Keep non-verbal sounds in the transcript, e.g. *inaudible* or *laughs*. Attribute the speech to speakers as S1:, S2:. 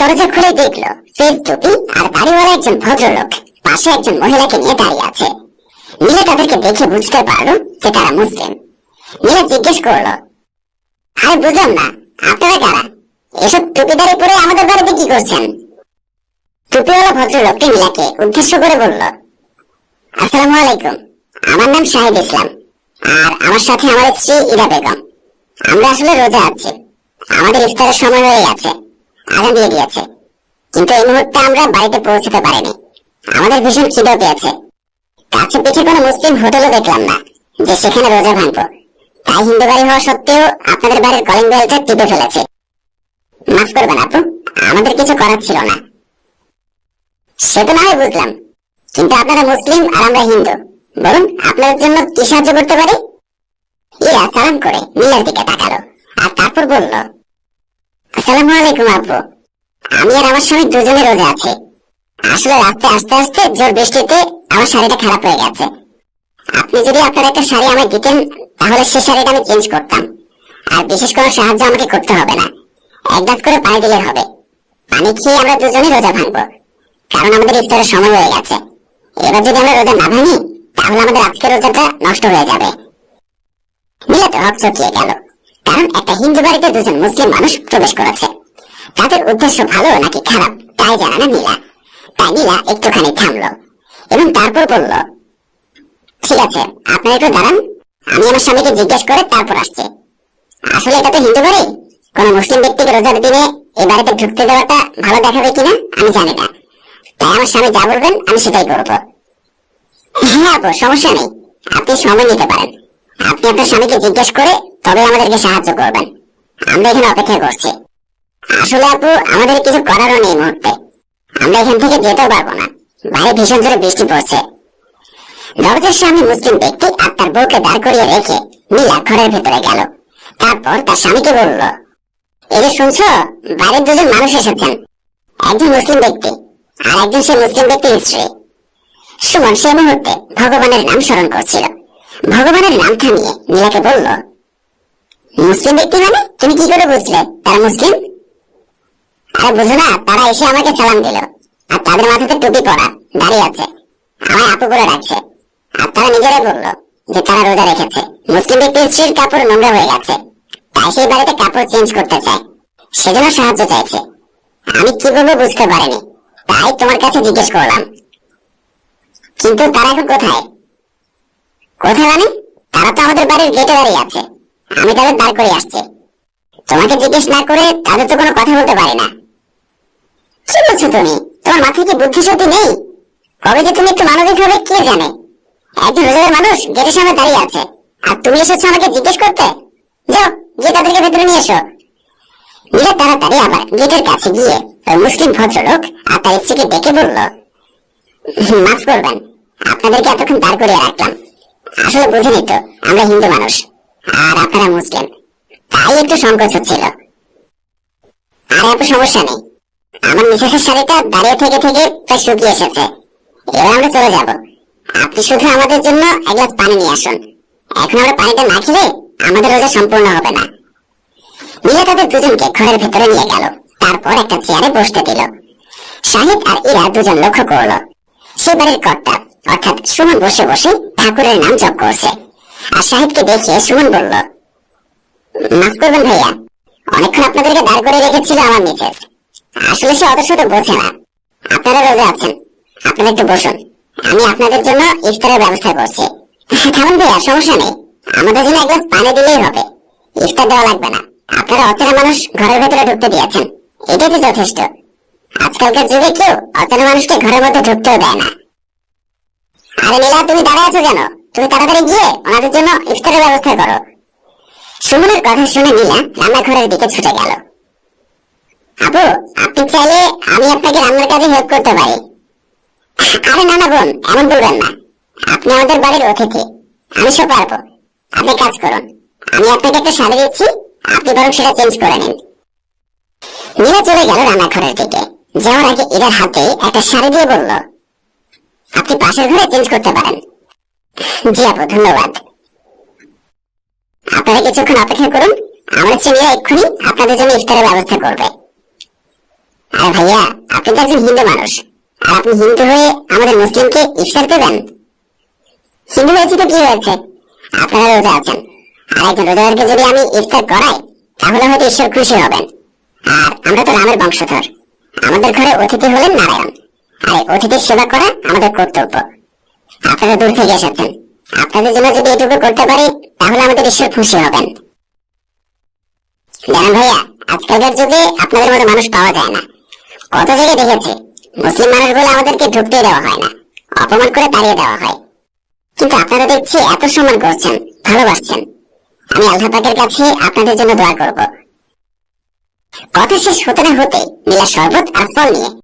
S1: দরজা খুলে দেখল ফেস টুপি আর দাড়িওয়ালা একজন ভদ্রলোক, পাশে একজন মহিলাকে নিয়ে দাঁড়িয়ে আছে। নীলা তাদেরকে দেখে বুঝতে পারল যে তারা মুসলিম। নীলা জিজ্ঞেস করল, আরে বুঝলাম না, আপনারা কারা? এসব টুপি দাড়ি পরে আমাদের বাড়িতে কি করছেন? টুপিওয়ালা ভদ্রলোকটি নীলাকে উদ্দেশ্য করে বলল, আসসালামু আলাইকুম, আমার নাম শাহিদ ইসলাম, আর আমার সাথে আমার স্ত্রী ইরা বেগম। আমরা আসলে রোজা আছি আমাদের ইফতারের সময় হয়ে গেছে। আজান দিয়ে দিয়েছে। কিন্তু এই মুহূর্তে আমরা বাড়িতে পৌঁছতে পারিনি। আমাদের ভীষণ খিদে পেয়েছে। কাছে পিঠে কোনো মুসলিম হোটেলও দেখলাম না, যে সেখানে রোজা ভাঙবো তাই হিন্দু বাড়ি হওয়া সত্ত্বেও আপনাদের বাড়ির কলিং বেলটা টিপে ফেলেছে। মাফ করবেন আপু, আমাদের কিছু করার ছিল না। সে তো না বুঝলাম। কিন্তু আপনারা মুসলিম আর আমরা হিন্দু, বলুন আপনাদের জন্য কি সাহায্য করতে পারি? ইরা সালাম করে নীলার দিকে তাকালো, আর তারপর বলল আসসালামু আলাইকুম, আব্বু। আমি আর আমার স্বামী দুজনে রোজা আছি। আসলে রাস্তায় আস্তে আস্তে জোর বৃষ্টিতে আমার শাড়িটা খারাপ হয়ে গেছে। আপনি যদি আপনার একটা শাড়ি আমায় দিতেন, তাহলে সে শাড়িটা আমি চেঞ্জ করতাম। আর বিশেষ কোনো সাহায্য আমাকে করতে হবে না। এক গ্লাস করে পানি দিলে হবে। পানি খেয়ে আমরা দুজনে রোজা ভাঙবো। কারণ আমাদের ইফতারের সময় হয়ে গেছে। এবার যদি আমরা রোজা না ভাঙি, তাহলে আমাদের আজকের রোজাটা নষ্ট হয়ে যাবে। নীলা তো হক চকিয়ে গেল। কারণ একটা হিন্দু বাড়িতে দুজন মুসলিম মানুষ প্রবেশ করেছে। তাদের উদ্দেশ্য ভালো নাকি খারাপ, তাই জানে না নীলা। তাই নীলা একটুখানি থামলো এবং তারপর বলল, ঠিক আছে, আপনারা একটু দাঁড়ান। আমি আমার স্বামীকে জিজ্ঞেস করে তারপর আসছি। আসলে এটা তো হিন্দু বাড়ি। কোন মুসলিম ব্যক্তিকে রোজার দিনে এই বাড়িতে ঢুকতে দেওয়াটা ভালো দেখাবে কিনা, আমি জানি না। তাই আমার স্বামী যা বলবেন, আমি সেটাই করব। হ্যাঁ আপু, সমস্যা নেই। আপনি সময় নিতে পারেন। আপনি আপনার স্বামীকে জিজ্ঞেস করে তবে আমাদেরকে সাহায্য করবেন। আমরা এখানে অপেক্ষা করছি। আসলে আপু, আমাদের কিছু করারও নেই মুহূর্তে। আমরা এখান থেকে যেতেও পারব না। বাইরে ভীষণ জোরে বৃষ্টি পড়ছে। দরজার সামনে মুসলিম ব্যক্তি আর তার বউকে দাঁড় করিয়ে রেখে নীলা ঘরের ভেতরে গেল। তারপর তার স্বামীকে বলল, এই যে শুনছো? বাইরের দুজন মানুষ এসেছেন। একজন মুসলিম ব্যক্তি আর একজন সে মুসলিম ব্যক্তির স্ত্রী। সুমন সে মুহূর্তে ভগবানের নাম স্মরণ করছিল। ভগবানের নাম থামিয়ে নীলাকে বলল মুসলিম ব্যক্তি মানে? তুমি কি করে বুঝলে? তারা মুসলিম? আরে বুঝো না, তারা এসে আমাকে সালাম দিল। আর তাদের মাথাতে টুপি পরা, দাঁড়িয়ে আছে। আমায় আপু বলে ডাকছে। আর তারা নিজেরাই বলল যে তারা রোজা রেখেছে। মুসলিম ব্যক্তির স্ত্রীর কাপড় নোংরা হয়ে গেছে। তাই সেই বাড়িতে কাপড় চেঞ্জ করতে চায়। সেজন্য সাহায্য চাইছে। আমি কি বলব বুঝতে পারিনি। তাই তোমার কাছে জিজ্ঞেস করলাম। কিন্তু তারা এখন কোথায়? কোথায় মানে? তারা তো আমাদের বাড়ির গেটে দাঁড়িয়ে আছে। আমি তাদের দাঁড় করে আসছি। তোমাকে জিজ্ঞেস না করে তাদের তো কোনো কথা বলতে পারে না। কি বলছো তুমি? তোমার মাথায় কি বুদ্ধি শক্তি নেই? কবে যে তুমি একটু মানবিক হবে কে জানে? একজন রোজগার মানুষ গেটের সামনে দাঁড়িয়ে আছে। আর তুমি এসেছ আমাকে জিজ্ঞেস করতে? যাও, গিয়ে তাদেরকে ভেতরে নিয়ে এসো। নীলা তাড়াতাড়ি আবার গেটের কাছে গিয়ে ওই মুসলিম ভদ্রলোক আর তার স্ত্রীকে ডেকে বলল, মাফ করবেন, আপনাদেরকে এতক্ষণ দাঁড় করিয়ে রাখলাম। আসলে বুঝিনি তো আমরা হিন্দু মানুষ। আর আপনারা মুসলিম তাই একটু সংকোচ হচ্ছিল। আর এত সমস্যা নেই। আমার মিসেসের শাড়িটা দাঁড়িয়ে থেকে থেকে প্রায় শুকিয়ে এসেছে। এবার আমরা চলে যাব। আপনি শুধু আমাদের জন্য এক গ্লাস পানি নিয়ে আসুন। এখন আমরা পানিটা না খেলে আমাদের রোজা সম্পূর্ণ হবে না। নীলা তাদের দুজনকে ঘরের ভেতরে নিয়ে গেল। তারপর একটা চেয়ারে বসতে দিল। শাহিদ আর ইরা দুজন লক্ষ্য করল। সে বাড়ির কর্তা, অর্থাৎ সুমন বসে বসে ঠাকুরের নাম জপ করছে। আর শাহিদকে দেখে সুমন বলল, মাফ করবেন ভাইয়া, অনেকক্ষণ আপনাদেরকে দাঁড় করে রেখেছিল আমার মিসেস। আসলে সে অত শত বোঝে না। আপনারা রোজা আছেন, আপনারা একটু বসুন। আমি আপনাদের জন্য ইফতারের ব্যবস্থা করছি। *laughs* থামুন ভাইয়া, সমস্যা নেই। আমাদের জন্য এক গ্লাস পানি দিলেই হবে। ইফতার দেওয়া লাগবে না। আপনারা অচেনা মানুষ ঘরের ভেতরে ঢুকতে দিয়েছেন। এটাই তো যথেষ্ট। আজকালকার যুগে কেউ অচেনা মানুষকে ঘরের মধ্যে ঢুকতেও দেয় না। আরে নীলা, তুমি দাঁড়ায় আছো কেন? তুমি তাড়াতাড়ি গিয়ে ওনাদের জন্য ইফতারের ব্যবস্থা করো। সুমনের কথা শুনে নীলা রান্নাঘরের দিকে ছুটে গেল। আপু, আপনি চাইলে আমি আপনাকে রান্নার কাজে হেল্প করতে পারি। আরে না না বোন, এমন বলবেন না। আপনি আমাদের বাড়ির অতিথি। আমি সব পারব আপনি কাজ করুন। আমি আপনাকে একটা শাড়ি দিচ্ছি। আপনি বরং সেটা চেঞ্জ করে নিন। নীলা চলে গেল রান্নাঘরের দিকে। যাওয়ার আগে ইরার হাতে একটা শাড়ি দিয়ে বলল, আপনি পাশের ঘরে চেঞ্জ করতে পারেন। জি আপু ধন্যবাদ। আপনারা কিছুক্ষণ অপেক্ষা করুন, আমার চেনিয়া এক্ষুনি আপনাদের জন্য ইফতারের ব্যবস্থা করবে। আর ভাইয়া, আপনি তো একজন হিন্দু মানুষ, আর আপনি হিন্দু হয়ে আমাদের মুসলিমকে ইফতার দেবেন হিন্দু তো কি হয়েছে? আপনারা রোজা আছেন, আর একজন রোজাদারকে যদি আমি ইফতার করাই, তাহলে হয়তো ঈশ্বর খুশি হবেন। আর আমরা তো রামের বংশধর, আমাদের ঘরে অতিথি হলেন নারায়ণ, আর অতিথির সেবা করা আমাদের কর্তব্য। আপনারা দূর থেকে এসেছেন আপনাদের জন্য যদি এটুকু করতে পারি, তাহলে আমাদের ঈশ্বর খুশি হবেন। জানেন ভাইয়া আজকালকার যুগে আপনাদের মতো মানুষ পাওয়া যায় না। কত জায়গায় দেখেছি, মুসলিম মানুষ বলে আমাদেরকে ঢুকতে দেওয়া হয় না, অপমান করে দেওয়া হয়। কিন্তু আপনারা দেখছি এত সম্মান করছেন, ভালোবাসছেন। আমি আল্লাহ পাকের কাছে আপনাদের জন্য দোয়া করব। কথা শেষ হতে না হতে নীলা শরবত আর ফল নিয়ে।